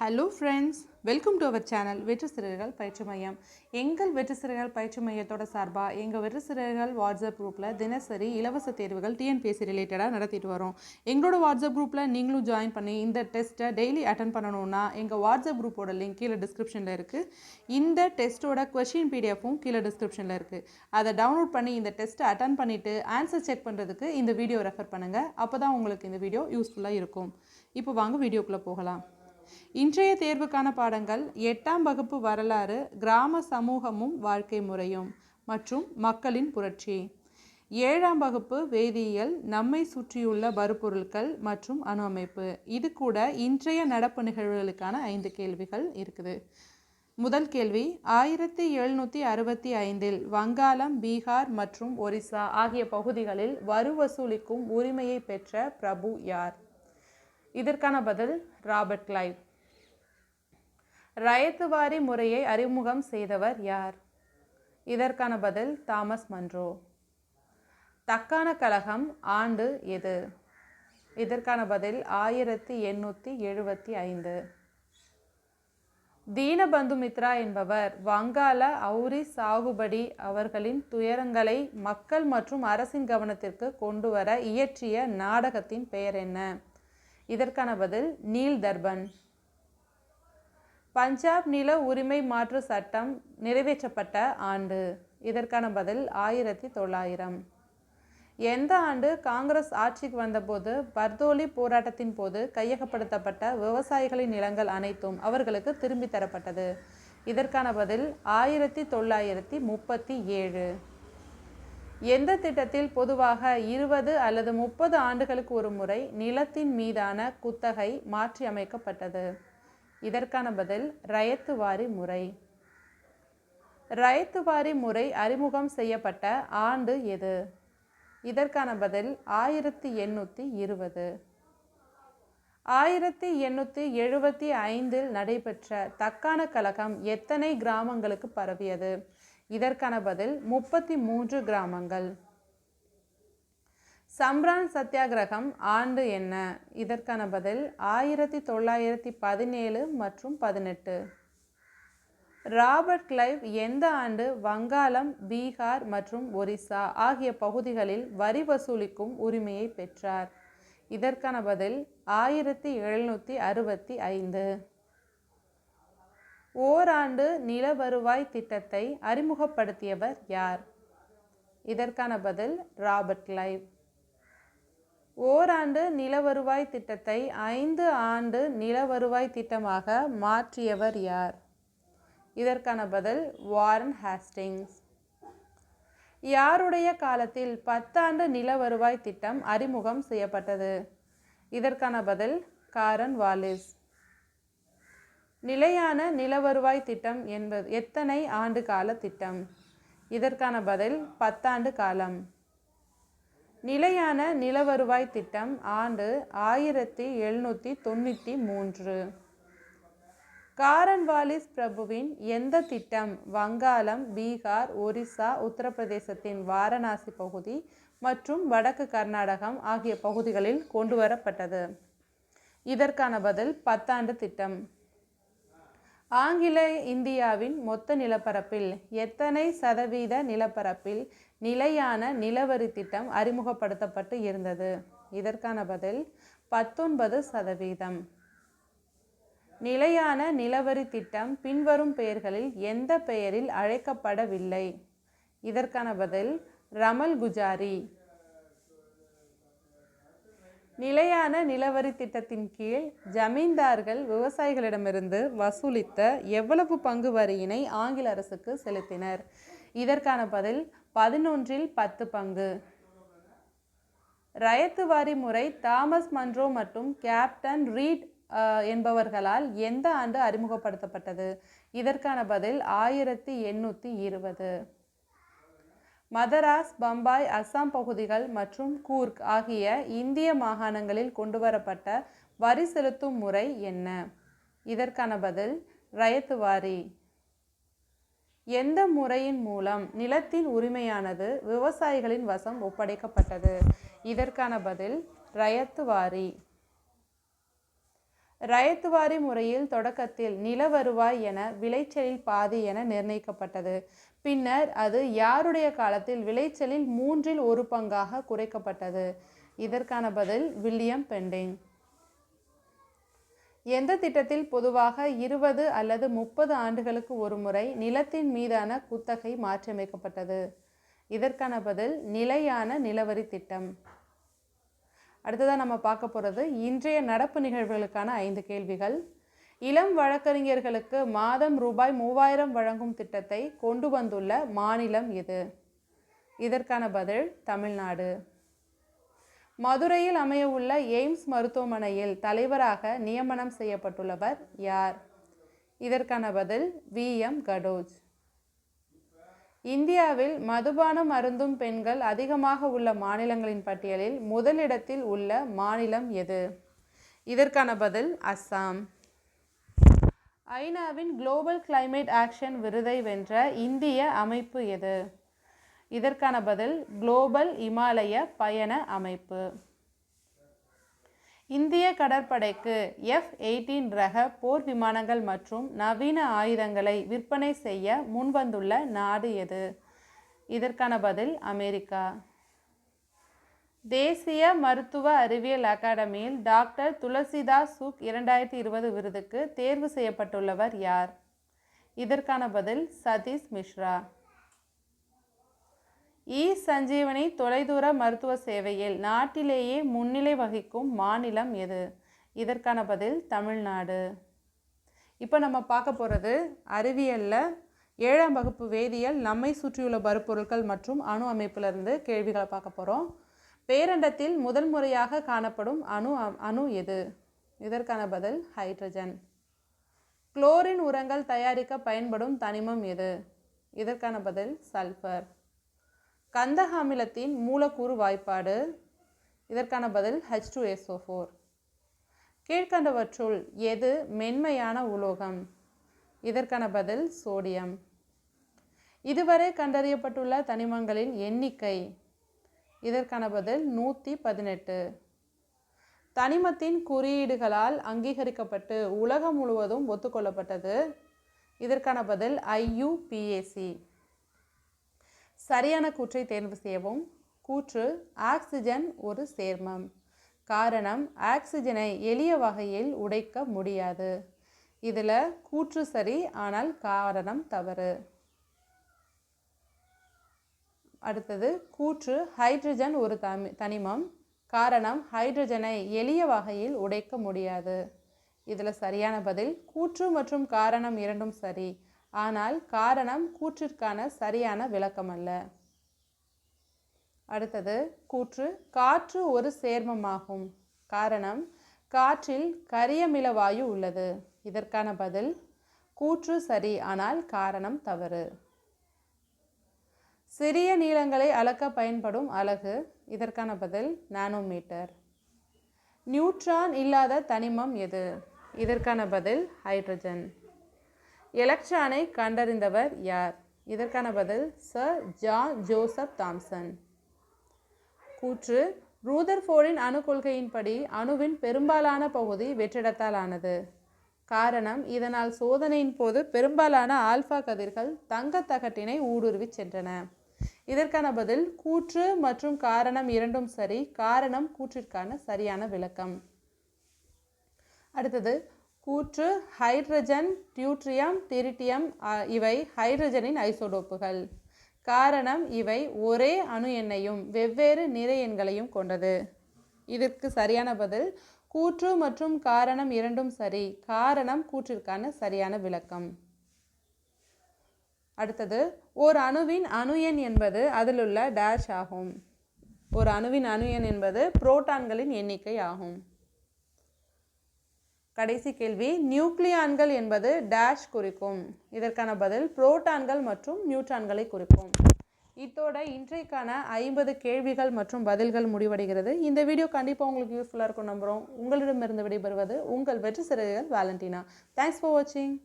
Hello friends welcome to our channel வெற்றி சிறுகள் பயிற்சி மையம் எங்கள் வெற்றி சிறுகள் பயிற்சி மையத்தோட சார்பாக எங்கள் வெற்றி சிறுகள் வாட்ஸ்அப் குரூப்பில் தினசரி இலவச தேர்வுகள் டிஎன்பிஎஸ்சி ரிலேட்டடாக நடத்திட்டு வரோம். எங்களோட வாட்ஸ்அப் குரூப்பில் நீங்களும் ஜாயின் பண்ணி இந்த டெஸ்ட்டை டெய்லி அட்டன் பண்ணணும்னா எங்கள் வாட்ஸ்அப் குரூப்போட லிங்க் கீழே டிஸ்கிரிப்ஷனில் இருக்குது இந்த டெஸ்ட்டோட கொஷின் பிடிஎஃப்பும் கீழே டிஸ்கிரிப்ஷனில் இருக்குது அதை டவுன்லோட் பண்ணி இந்த டெஸ்ட்டை அட்டன் பண்ணிவிட்டு ஆன்சர் செக் பண்ணுறதுக்கு இந்த வீடியோ ரெஃபர் பண்ணுங்கள் அப்போ தான் உங்களுக்கு இந்த வீடியோ யூஸ்ஃபுல்லாக இருக்கும். இப்போ வாங்க வீடியோக்குள்ளே போகலாம். இன்றைய தேர்வுக்கான பாடங்கள் எட்டாம் வகுப்பு வரலாறு கிராம சமூகமும் வாழ்க்கை முறையும் மற்றும் மக்களின் புரட்சி. ஏழாம் வகுப்பு வேதியியல் நம்மை சுற்றியுள்ள பருப்பொருட்கள் மற்றும் அணு அமைப்பு. இது கூட இன்றைய நடப்பு நிகழ்வுகளுக்கான ஐந்து கேள்விகள் இருக்குது. முதல் கேள்வி ஆயிரத்தி எழுநூற்றி அறுபத்தி ஐந்தில் வங்காளம் பீகார் மற்றும் ஒரிசா ஆகிய பகுதிகளில் வரி வசூலிக்கும் உரிமையை பெற்ற பிரபு யார்? இதற்கான பதில் ராபர்ட் கிளைவ். ரயத்துவாரி முறையை அறிமுகம் செய்தவர் யார்? இதற்கான பதில் தாமஸ் மன்றோ. தக்கான கழகம் ஆண்டு எது? இதற்கான பதில் ஆயிரத்தி எண்ணூற்றி எழுபத்தி ஐந்து. தீனபந்துமித்ரா என்பவர் வங்காள அவுரி சாகுபடி அவர்களின் துயரங்களை மக்கள் மற்றும் அரசின் கவனத்திற்கு கொண்டு வர இயற்றிய நாடகத்தின் பெயர் என்ன? இதற்கான பதில் நீல் தர்பன். பஞ்சாப் நில உரிமை மாற்று சட்டம் நிறைவேற்றப்பட்ட ஆண்டு. இதற்கான பதில் ஆயிரத்தி தொள்ளாயிரம். எந்த ஆண்டு காங்கிரஸ் ஆட்சிக்கு வந்தபோது பர்தோலி போராட்டத்தின் போது கையகப்படுத்தப்பட்ட விவசாயிகளின் நிலங்கள் அனைத்தும் அவர்களுக்கு திரும்பி தரப்பட்டது. இதற்கான பதில் ஆயிரத்தி தொள்ளாயிரத்தி முப்பத்தி ஏழு. எந்த திட்டத்தில் பொதுவாக இருபது அல்லது முப்பது ஆண்டுகளுக்கு ஒரு முறை நிலத்தின் மீதான குத்தகை மாற்றியமைக்கப்பட்டது இதற்கான பதில் ரயத்துவாரி முறை. ரயத்துவாரி முறை அறிமுகம் செய்யப்பட்ட ஆண்டு எது? இதற்கான பதில் ஆயிரத்தி எண்ணூற்றி இருபது. ஆயிரத்தி எண்ணூற்றி எழுபத்தி ஐந்தில் நடைபெற்ற தக்கான கழகம் எத்தனை கிராமங்களுக்கு பரவியது? இதற்கான பதில் முப்பத்தி மூன்று கிராமங்கள். சம்ரான் சத்தியாகிரகம் ஆண்டு என்ன? இதற்கான பதில் ஆயிரத்தி தொள்ளாயிரத்தி பதினேழு மற்றும் பதினெட்டு. ராபர்ட் கிளைவ் எந்த ஆண்டு வங்காளம் பீகார் மற்றும் ஒரிசா ஆகிய பகுதிகளில் வரி வசூலிக்கும் உரிமையை பெற்றார்? இதற்கான பதில் ஆயிரத்தி எழுநூற்றி அறுபத்தி ஐந்து. ஓராண்டு நில வருவாய் திட்டத்தை அறிமுகப்படுத்தியவர் யார்? இதற்கான பதில் ராபர்ட் கிளைவ். ஓராண்டு நில வருவாய் திட்டத்தை ஐந்து ஆண்டு நில வருவாய் திட்டமாக மாற்றியவர் யார்? இதற்கான பதில் வாரன் ஹாஸ்டிங்ஸ். யாருடைய காலத்தில் பத்தாண்டு நில வருவாய் திட்டம் அறிமுகம் செய்யப்பட்டது? இதற்கான பதில் காரன் வாலிஸ். நிலையான நில வருவாய் திட்டம் என்பது எத்தனை ஆண்டு கால திட்டம்? இதற்கான பதில் பத்தாண்டு காலம். நிலையான நில வருவாய் திட்டம் ஆண்டு ஆயிரத்தி எழுநூற்றி தொண்ணூற்றி மூன்று. காரன்வாலிஸ் பிரபுவின் எந்த திட்டம்? வங்காளம் பீகார் ஒரிசா உத்தரப்பிரதேசத்தின் வாரணாசி பகுதி மற்றும் வடக்கு கர்நாடகம் ஆகிய பகுதிகளில் கொண்டு வரப்பட்டது இதற்கான பதில் பத்தாண்டு திட்டம். ஆங்கில இந்தியாவின் மொத்த நிலப்பரப்பில் எத்தனை சதவீத நிலப்பரப்பில் நிலையான நிலவரி திட்டம் அறிமுகப்படுத்தப்பட்டு இருந்தது? இதற்கான பதில் பத்தொன்பது சதவீதம். நிலையான நிலவரி திட்டம் பின்வரும் பெயர்களில் எந்த பெயரில் அழைக்கப்படவில்லை? இதற்கான பதில் ரமல் குஜாரி. நிலையான நிலவரி திட்டத்தின் கீழ் ஜமீன்தார்கள் விவசாயிகளிடமிருந்து வசூலித்த எவ்வளவு பங்கு வரியினை ஆங்கில அரசுக்கு செலுத்தினர். இதற்கான பதில் பதினொன்றில் பத்து பங்கு. ரயத்துவாரி முறை தாமஸ் மன்றோ மற்றும் கேப்டன் ரீட் என்பவர்களால் எந்த ஆண்டு அறிமுகப்படுத்தப்பட்டது? இதற்கான பதில் ஆயிரத்தி எண்ணூற்றி இருபது. மதராஸ் பம்பாய் அஸ்ஸாம் பகுதிகள் மற்றும் கூர்க் ஆகிய இந்திய மாகாணங்களில் கொண்டுவரப்பட்ட வரி செலுத்தும் முறை என்ன? இதற்கான பதில் ரயத்துவாரி. எந்த முறையின் மூலம் நிலத்தின் உரிமையானது விவசாயிகளின் வசம் ஒப்படைக்கப்பட்டது? இதற்கான பதில் ரயத்துவாரி. ரயத்துவாரி முறையில் தொடக்கத்தில் நில வருவாய் என விளைச்சலில் பாதி என நிர்ணயிக்கப்பட்டது. பின்னர் அது யாருடைய காலத்தில் விளைச்சலில் மூன்றில் ஒரு பங்காக குறைக்கப்பட்டது? இதற்கான பதில் வில்லியம் பெண்டிங். எந்த திட்டத்தில் பொதுவாக இருபது அல்லது முப்பது ஆண்டுகளுக்கு ஒரு முறை நிலத்தின் மீதான குத்தகை மாற்றியமைக்கப்பட்டது? இதற்கான பதில் நிலையான நிலவரி திட்டம். அடுத்ததாக நம்ம பார்க்க போகிறது இன்றைய நடப்பு நிகழ்வுகளுக்கான ஐந்து கேள்விகள். இளம் வழக்கறிஞர்களுக்கு மாதம் ரூபாய் மூவாயிரம் வழங்கும் திட்டத்தை கொண்டு வந்துள்ள மாநிலம் எது இதற்கான பதில் தமிழ்நாடு. மதுரையில் அமையவுள்ள எய்ம்ஸ் மருத்துவமனையில் தலைவராக நியமனம் செய்யப்பட்டுள்ளவர் யார்? இதற்கான பதில் வி. எம். கடோஜ். இந்தியாவில் மதுபானம் அருந்தும் பெண்கள் அதிகமாக உள்ள மாநிலங்களின் பட்டியலில் முதலிடத்தில் உள்ள மாநிலம் எது? இதற்கான பதில் அஸ்ஸாம். ஐநாவின் குளோபல் கிளைமேட் ஆக்ஷன் விருதை வென்ற இந்திய அமைப்பு எது? இதற்கான பதில் குளோபல் இமாலய பயண அமைப்பு. இந்திய கடற்படைக்கு எஃப் எயிட்டீன் ரக போர் விமானங்கள் மற்றும் நவீன ஆயுதங்களை விற்பனை செய்ய முன்வந்துள்ள நாடு எது? இதற்கான பதில் அமெரிக்கா. தேசிய மருத்துவ அறிவியல் அகாடமியில் டாக்டர் துளசிதாஸ் சுக் இரண்டாயிரத்தி இருபது விருதுக்கு தேர்வு செய்யப்பட்டுள்ளவர் யார்? இதற்கான பதில் சதீஷ் மிஸ்ரா. இ சஞ்சீவனி தொலைதூர மருத்துவ சேவையில் நாட்டிலேயே முன்னிலை வகிக்கும் மாநிலம் எது? இதற்கான பதில் தமிழ்நாடு. இப்போ நம்ம பார்க்க போகிறது அறிவியலில். ஏழாம் வகுப்பு வேதியியல் நம்மை சுற்றியுள்ள பருப்பொருட்கள் மற்றும் அணு அமைப்பிலிருந்து கேள்விகளை பார்க்க போகிறோம் பேரண்டத்தில் முதல் முறையாக காணப்படும் அணு அணு எது? இதற்கான பதில் ஹைட்ரஜன் குளோரின் உரங்கள் தயாரிக்க பயன்படும் தனிமம் எது? இதற்கான பதில் சல்ஃபர் கந்தக அமிலத்தின் மூலக்கூறு வாய்ப்பாடு. இதற்கான பதில் ஹெச் டூ எஸ்ஓ ஃபோர் கீழ்கண்டவற்றுள் எது மென்மையான உலோகம்? இதற்கான பதில் சோடியம் இதுவரை கண்டறியப்பட்டுள்ள தனிமங்களின் எண்ணிக்கை இதற்கான பதில் நூற்றி பதினெட்டு. தனிமத்தின் குறியீடுகளால் அங்கீகரிக்கப்பட்டு உலகம் முழுவதும் ஒத்துக்கொள்ளப்பட்டது. இதற்கான பதில் ஐயுபிஏசி சரியான கூற்றை தேர்வு செய்யவும். கூற்று ஆக்சிஜன் ஒரு சேர்மம். காரணம் ஆக்சிஜனை எளிய வகையில் உடைக்க முடியாது. இதில் கூற்று சரி ஆனால் காரணம் தவறு. அடுத்தது கூற்று ஹைட்ரஜன் ஒரு தமி தனிமம். காரணம் ஹைட்ரஜனை எளிய வகையில் உடைக்க முடியாது. இதில் சரியான பதில் கூற்று மற்றும் காரணம் இரண்டும் சரி. ஆனால் காரணம் கூற்றிற்கான சரியான விளக்கம் அல்ல அடுத்தது கூற்று காற்று ஒரு சேர்மமாகும். காரணம் காற்றில் கரியமில வாயு உள்ளது. இதற்கான பதில் கூற்று சரி ஆனால் காரணம் தவறு. சிறிய நீளங்களை அளக்க பயன்படும் அலகு. இதற்கான பதில் நானோமீட்டர். நியூட்ரான் இல்லாத தனிமம் எது? இதற்கான பதில் ஹைட்ரஜன். எலக்ட்ரானை கண்டறிந்தவர் யார்? இதற்கான பதில் சர் ஜான் ஜோசப் தாம்சன். கூற்று ரூதர்ஃபோர்டின் அணு கொள்கையின்படி அணுவின் பெரும்பாலான பகுதி வெற்றிடத்தால் ஆனது. காரணம் இதனால் சோதனையின் போது பெரும்பாலான ஆல்பா கதிர்கள் தங்கத் தகட்டினை ஊடுருவிச் சென்றன. இதற்கான பதில் கூற்று மற்றும் காரணம் இரண்டும் சரி காரணம் கூற்றிற்கான சரியான விளக்கம். அடுத்தது கூற்று ஹைட்ரஜன் டியூட்ரியம் டிரிட்டியம் இவை ஹைட்ரஜனின் ஐசோடோப்புகள். காரணம் இவை ஒரே அணு எண்ணையும் வெவ்வேறு நிறை எண்களையும் கொண்டது. இதற்கு சரியான பதில் கூற்று மற்றும் காரணம் இரண்டும் சரி காரணம் கூற்றிற்கான சரியான விளக்கம். அடுத்தது ஓர் அணுவின் அணு எண் என்பது அதிலுள்ள டேஷ் ஆகும். ஒரு அணுவின் அணு எண் என்பது புரோட்டான்களின் எண்ணிக்கை ஆகும். கடைசி கேள்வி நியூக்ளியான்கள் என்பது டேஷ் குறிக்கும். இதற்கான பதில் புரோட்டான்கள் மற்றும் நியூட்ரான்களை குறிக்கும். இத்தோட இன்றைக்கான ஐம்பது கேள்விகள் மற்றும் பதில்கள் முடிவடைகிறது. இந்த வீடியோ கண்டிப்பாக உங்களுக்கு யூஸ்ஃபுல்லாக இருக்கும் நம்புகிறோம் உங்களிடமிருந்து விடைபெறுவது உங்கள் வெற்றி சிறகுகள் வேலண்டினா. தேங்க்ஸ் ஃபார் வாட்சிங்